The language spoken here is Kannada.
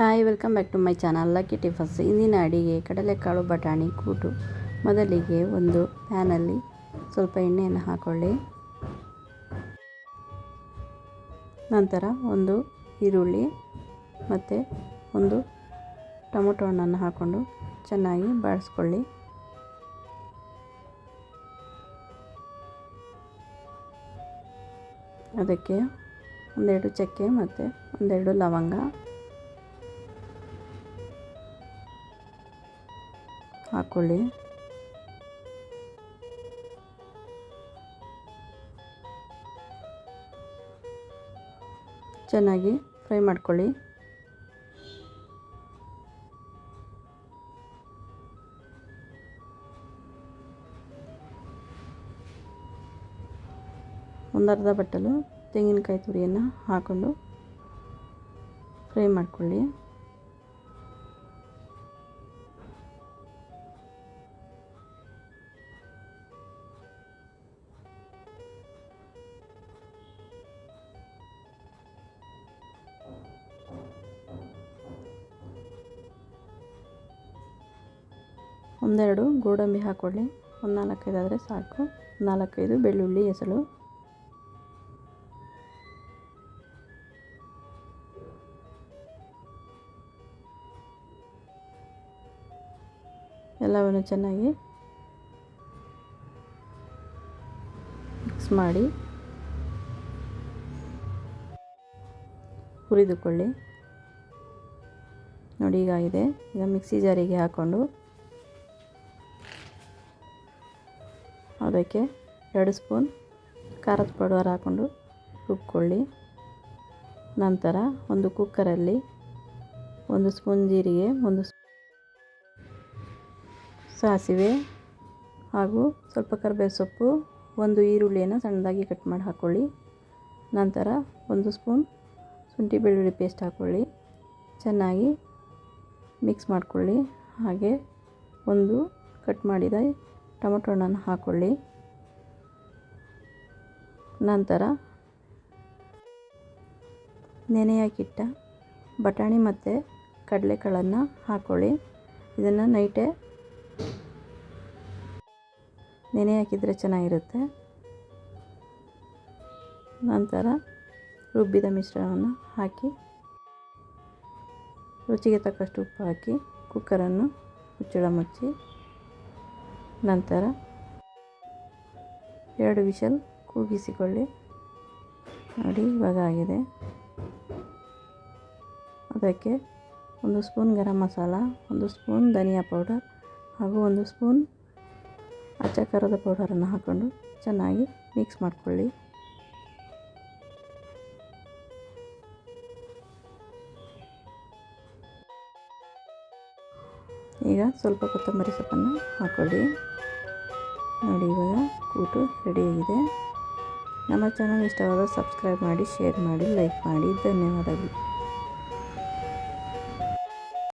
Hi, welcome back to my channel. Lucky tiffins. ಇಂದಿನ ಅಡಿಗೆ ಕಡಲೆಕಾಳು ಬಟಾಣಿ ಕೂಟು. ಮೊದಲಿಗೆ ಒಂದು ಪ್ಯಾನಲ್ಲಿ ಸ್ವಲ್ಪ ಎಣ್ಣೆಯನ್ನು ಹಾಕೊಳ್ಳಿ. ನಂತರ ಒಂದು ಈರುಳ್ಳಿ ಮತ್ತು ಒಂದು ಟೊಮೊಟೊ ಹಣ್ಣನ್ನು ಹಾಕ್ಕೊಂಡು ಚೆನ್ನಾಗಿ ಬಾಡಿಸ್ಕೊಳ್ಳಿ ಅದಕ್ಕೆ ಒಂದೆರಡು ಚಕ್ಕೆ ಮತ್ತು ಒಂದೆರಡು ಲವಂಗ. ಹಾಕ್ಕೊಳ್ಳಿ ಚೆನ್ನಾಗಿ ಫ್ರೈ ಮಾಡ್ಕೊಳ್ಳಿ. ಒಂದರ್ಧ ಬಟ್ಟಲು ತೆಂಗಿನಕಾಯಿ ತುರಿಯನ್ನು ಹಾಕ್ಕೊಂಡು ಫ್ರೈ ಮಾಡ್ಕೊಳ್ಳಿ. ಒಂದೆರಡು ಗೋಡಂಬಿ ಹಾಕ್ಕೊಳ್ಳಿ. ಒಂದು ನಾಲ್ಕೈದು ಆದರೆ ಸಾಕು. ನಾಲ್ಕೈದು ಬೆಳ್ಳುಳ್ಳಿ ಎಸಳು ಎಲ್ಲವನ್ನು ಚೆನ್ನಾಗಿ ಮಿಕ್ಸ್ ಮಾಡಿ ಹುರಿದುಕೊಳ್ಳಿ. ನೋಡಿ, ಈಗ ಇದೆ ಈಗ ಮಿಕ್ಸಿ ಜಾರಿಗೆ ಹಾಕ್ಕೊಂಡು ಅದಕ್ಕೆ ಎರಡು ಸ್ಪೂನ್ ಖಾರದ ಪೌಡರ್ ಹಾಕ್ಕೊಂಡು ರುಬ್ಕೊಳ್ಳಿ. ನಂತರ ಒಂದು ಕುಕ್ಕರಲ್ಲಿ ಒಂದು ಸ್ಪೂನ್ ಜೀರಿಗೆ, ಒಂದು ಸಾಸಿವೆ ಹಾಗೂ ಸ್ವಲ್ಪ ಕರಿಬೇವು ಸೊಪ್ಪು, ಒಂದು ಈರುಳ್ಳಿಯನ್ನು ಸಣ್ಣದಾಗಿ ಕಟ್ ಮಾಡಿ ಹಾಕ್ಕೊಳ್ಳಿ ನಂತರ ಒಂದು ಸ್ಪೂನ್ ಶುಂಠಿ ಬೆಳ್ಳುಳ್ಳಿ ಪೇಸ್ಟ್ ಹಾಕ್ಕೊಳ್ಳಿ ಚೆನ್ನಾಗಿ ಮಿಕ್ಸ್ ಮಾಡಿಕೊಳ್ಳಿ. ಹಾಗೆ ಒಂದು ಕಟ್ ಮಾಡಿದ ಟೊಮೊಟೊ ಹಣ್ಣನ್ನು ಹಾಕ್ಕೊಳ್ಳಿ ನಂತರ ನೆನೆಯಾಕಿಟ್ಟ ಬಟಾಣಿ ಮತ್ತು ಕಡಲೆಕಾಳನ್ನು ಹಾಕ್ಕೊಳ್ಳಿ ಇದನ್ನು ನೈಟೇ ನೆನೆ ಹಾಕಿದರೆ ಚೆನ್ನಾಗಿರುತ್ತೆ. ನಂತರ ರುಬ್ಬಿದ ಮಿಶ್ರಣವನ್ನು ಹಾಕಿ, ರುಚಿಗೆ ತಕ್ಕಷ್ಟು ಉಪ್ಪು ಹಾಕಿ ಕುಕ್ಕರನ್ನು ಮುಚ್ಚಳ ಮುಚ್ಚಿ. ನಂತರ ಎರಡು ವಿಷಲ್ ಕೂಗಿಸಿಕೊಳ್ಳಿ. ನೋಡಿ, ಇವಾಗ ಆಗಿದೆ. ಅದಕ್ಕೆ ಒಂದು ಸ್ಪೂನ್ ಗರಂ ಮಸಾಲ, ಒಂದು ಸ್ಪೂನ್ ಧನಿಯಾ ಪೌಡರ್ ಹಾಗೂ ಒಂದು ಸ್ಪೂನ್ ಅಚ್ಚ ಪೌಡರನ್ನು ಹಾಕ್ಕೊಂಡು ಚೆನ್ನಾಗಿ ಮಿಕ್ಸ್ ಮಾಡಿಕೊಳ್ಳಿ. ಈಗ ಸ್ವಲ್ಪ ಕೊತ್ತಂಬರಿ ಸೊಪ್ಪನ್ನು ಹಾಕ್ಕೊಳ್ಳಿ ನೋಡಿ, ಇವಾಗ ಕೂಟು ರೆಡಿಯಾಗಿದೆ ನಮ್ಮ ಚಾನಲ್ ಇಷ್ಟವಾದ ಸಬ್ಸ್ಕ್ರೈಬ್ ಮಾಡಿ ಶೇರ್ ಮಾಡಿ ಲೈಕ್ ಮಾಡಿ. ಧನ್ಯವಾದಗಳು.